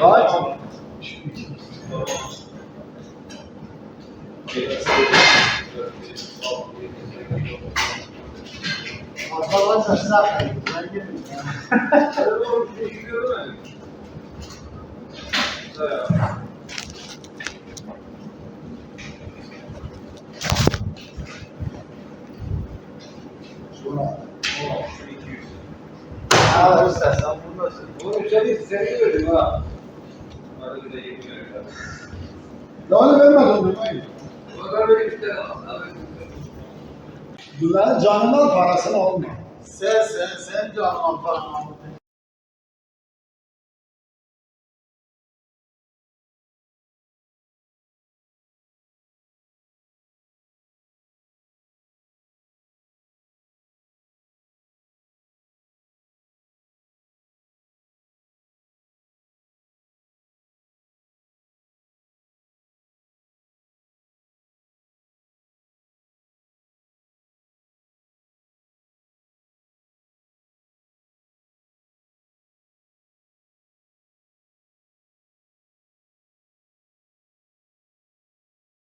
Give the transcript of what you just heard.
Kaç? Arkadan taşına atayım. Ben girmeyeyim ya. Şuna. Ha istersen buradasın. Oğlum seni seni gördüm ha. O da böyle bir tane abi. Dümen'in canından parasını alma. Sen sen sen canından paranı al.